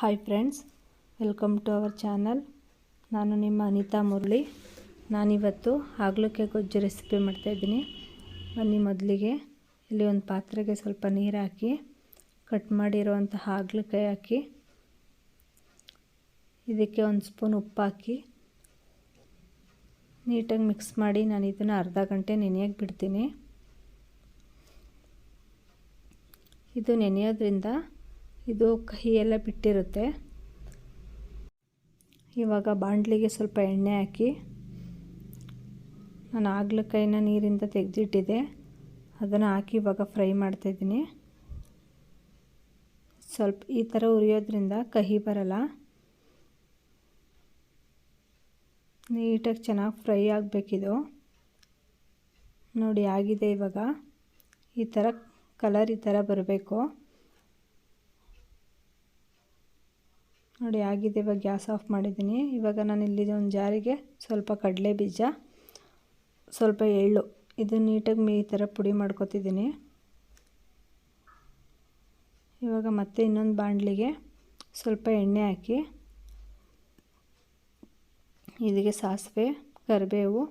Hi friends welcome to our channel ನಾನು ನಿಮ್ಮ ಅನಿತಾ ಮುರಳಿ. ನಾನಿವತ್ತು ಹಾಗಲಕ್ಕೆ ಗೊಜ್ಜು ರೆಸಿಪಿ ಮಾಡ್ತಾಯಿದ್ದೀನಿ ಬನ್ನಿ ಮೊದಲಿಗೆ ಇಲ್ಲಿ ಒಂದು ಪಾತ್ರೆಗೆ ಸ್ವಲ್ಪ ನೀರು ಹಾಕಿ ಕಟ್ ಮಾಡಿರುವಂಥ ಹಾಗಲಕಾಯಿ ಹಾಕಿ, ಇದಕ್ಕೆ ಒಂದು ಸ್ಪೂನ್ ಉಪ್ಪು ಹಾಕಿ, ನೀಟಾಗಿ ಮಿಕ್ಸ್ ಮಾಡಿ ನಾನು ಇದನ್ನು ಅರ್ಧ ಗಂಟೆ ನೆನೆಯೋಕ್ಕೆ ಬಿಡ್ತೀನಿ. ಇದು ನೆನೆಯೋದ್ರಿಂದ ಇದು ಕಹಿ ಎಲ್ಲ ಬಿಟ್ಟಿರುತ್ತೆ. ಇವಾಗ ಬಾಣಲಿಗೆ ಸ್ವಲ್ಪ ಎಣ್ಣೆ ಹಾಕಿ ನಾನು ಆಗ್ಲಕಾಯಿನ ನೀರಿಂದ ತೆಗೆದಿಟ್ಟಿದೆ. ಅದನ್ನು ಹಾಕಿ ಇವಾಗ ಫ್ರೈ ಮಾಡ್ತಾಯಿದ್ದೀನಿ ಸ್ವಲ್ಪ ಈ ಥರ ಉರಿಯೋದ್ರಿಂದ ಕಹಿ ಬರಲ್ಲ. ನೀಟಾಗಿ ಚೆನ್ನಾಗಿ ಫ್ರೈ ಆಗಬೇಕಿದು. ನೋಡಿ, ಆಗಿದೆ ಇವಾಗ. ಈ ಥರ ಕಲರ್ ಈ ಥರ ಬರಬೇಕು. ನೋಡಿ ಆಗಿದೆ ಇವಾಗ ಗ್ಯಾಸ್ ಆಫ್ ಮಾಡಿದ್ದೀನಿ. ಇವಾಗ ನಾನು ಇಲ್ಲಿ ಒಂದು ಜಾರಿಗೆ ಸ್ವಲ್ಪ ಕಡಲೆ ಬೀಜ, ಸ್ವಲ್ಪ ಎಳ್ಳು, ಇದು ನೀಟಾಗಿ ಈ ಥರ ಪುಡಿ ಮಾಡ್ಕೊತಿದ್ದೀನಿ. ಇವಾಗ ಮತ್ತೆ ಇನ್ನೊಂದು ಬಾಣಲಿಗೆ ಸ್ವಲ್ಪ ಎಣ್ಣೆ ಹಾಕಿ ಇದಕ್ಕೆ ಸಾಸಿವೆ, ಕರಿಬೇವು,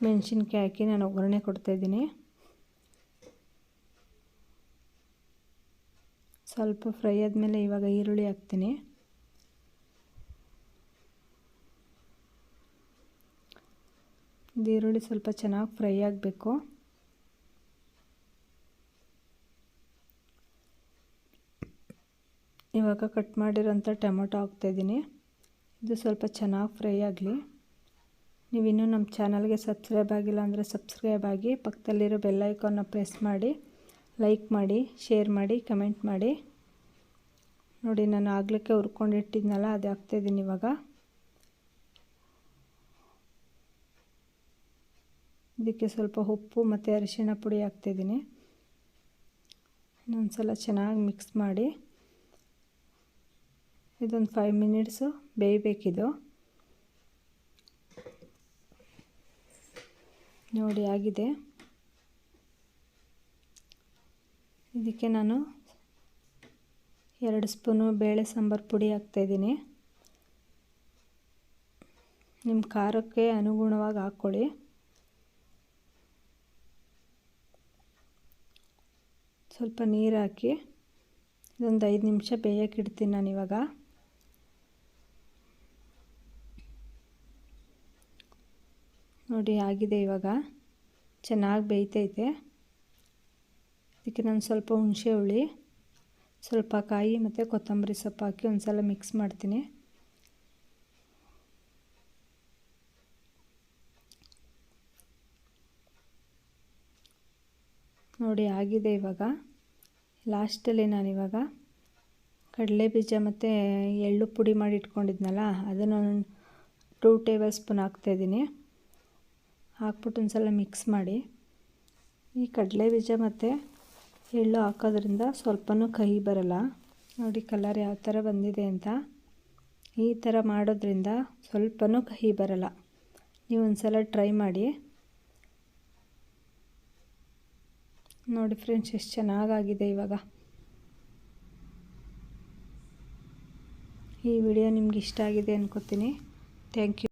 ಮೆಣಸಿನ್ಕಾಯಿ ಹಾಕಿ ನಾನು ಒಗ್ಗರಣೆ ಕೊಡ್ತಾಯಿದ್ದೀನಿ. ಸ್ವಲ್ಪ ಫ್ರೈ ಆದಮೇಲೆ ಇವಾಗ ಈರುಳ್ಳಿ ಹಾಕ್ತೀನಿ. ಈರುಳ್ಳಿ ಸ್ವಲ್ಪ ಚೆನ್ನಾಗಿ ಫ್ರೈ ಆಗಬೇಕು. ಇವಾಗ ಕಟ್ ಮಾಡಿರೋಂಥ ಟೊಮೊಟೊ ಹಾಕ್ತಾಯಿದ್ದೀನಿ ಇದು ಸ್ವಲ್ಪ ಚೆನ್ನಾಗಿ ಫ್ರೈ ಆಗಲಿ. ನೀವಿನ್ನೂ ನಮ್ಮ ಚಾನಲ್ಗೆ ಸಬ್ಸ್ಕ್ರೈಬ್ ಆಗಿಲ್ಲ ಅಂದರೆ ಸಬ್ಸ್ಕ್ರೈಬ್ ಆಗಿ, ಪಕ್ಕದಲ್ಲಿರೋ ಬೆಲ್ಲೈಕಾನ್ನ ಪ್ರೆಸ್ ಮಾಡಿ, ಲೈಕ್ ಮಾಡಿ, ಶೇರ್ ಮಾಡಿ, ಕಮೆಂಟ್ ಮಾಡಿ. ನೋಡಿ, ನಾನು ಆಗ್ಲಿಕ್ಕೆ ಹುರ್ಕೊಂಡಿಟ್ಟಿದ್ನಲ್ಲ ಅದು ಹಾಕ್ತಾಯಿದ್ದೀನಿ ಇವಾಗ. ಇದಕ್ಕೆ ಸ್ವಲ್ಪ ಉಪ್ಪು ಮತ್ತು ಅರಿಶಿಣ ಪುಡಿ ಹಾಕ್ತಿದ್ದೀನಿ. ಇನ್ನೊಂದು ಸಲ ಚೆನ್ನಾಗಿ ಮಿಕ್ಸ್ ಮಾಡಿ. ಇದೊಂದು ಫೈವ್ ಮಿನಿಟ್ಸು ಬೇಯಬೇಕಿದು. ನೋಡಿ ಆಗಿದೆ. ಇದಕ್ಕೆ ನಾನು ಎರಡು ಸ್ಪೂನು ಬೇಳೆ ಸಾಂಬಾರು ಪುಡಿ ಹಾಕ್ತಾಯಿದ್ದೀನಿ ನಿಮ್ಮ ಖಾರಕ್ಕೆ ಅನುಗುಣವಾಗಿ ಹಾಕ್ಕೊಳ್ಳಿ. ಸ್ವಲ್ಪ ನೀರು ಹಾಕಿ ಇದೊಂದು ಐದು ನಿಮಿಷ ಬೇಯಕ್ಕೆ ಇಡ್ತೀನಿ ನಾನು ಇವಾಗ. ನೋಡಿ ಆಗಿದೆ ಇವಾಗ. ಚೆನ್ನಾಗಿ ಬೇಯ್ತೈತೆ. ಇದಕ್ಕೆ ನಾನು ಸ್ವಲ್ಪ ಹುಣಸೆ ಹುಳಿ, ಸ್ವಲ್ಪ ಕಾಯಿ ಮತ್ತು ಕೊತ್ತಂಬರಿ ಸೊಪ್ಪು ಹಾಕಿ ಒಂದು ಸಲ ಮಿಕ್ಸ್ ಮಾಡ್ತೀನಿ. ನೋಡಿ ಆಗಿದೆ ಇವಾಗ. ಲಾಸ್ಟಲ್ಲಿ ನಾನಿವಾಗ ಕಡಲೆ ಬೀಜ ಮತ್ತು ಎಳ್ಳು ಪುಡಿ ಮಾಡಿ ಇಟ್ಕೊಂಡಿದ್ನಲ್ಲ, ಅದನ್ನು ಟೂ ಟೇಬಲ್ ಸ್ಪೂನ್ ಹಾಕ್ತಾಯಿದ್ದೀನಿ ಹಾಕ್ಬಿಟ್ಟು ಒಂದು ಸಲ ಮಿಕ್ಸ್ ಮಾಡಿ. ಈ ಕಡಲೆ ಬೀಜ ಮತ್ತು ಎಳ್ಳು ಹಾಕೋದ್ರಿಂದ ಸ್ವಲ್ಪನೂ ಕಹಿ ಬರಲ್ಲ. ನೋಡಿ ಕಲರ್ ಯಾವ ಥರ ಬಂದಿದೆ ಅಂತ. ಈ ಥರ ಮಾಡೋದ್ರಿಂದ ಸ್ವಲ್ಪನೂ ಕಹಿ ಬರಲ್ಲ. ನೀವು ಒಂದು ಸಲ ಟ್ರೈ ಮಾಡಿ. ನೋಡಿ ಫ್ರೆಂಡ್ಸ್ ಎಷ್ಟು ಚೆನ್ನಾಗಾಗಿದೆ ಇವಾಗ. ಈ ವಿಡಿಯೋ ನಿಮ್ಗೆ ಇಷ್ಟ ಆಗಿದೆ ಅನ್ಕೋತೀನಿ. Thank you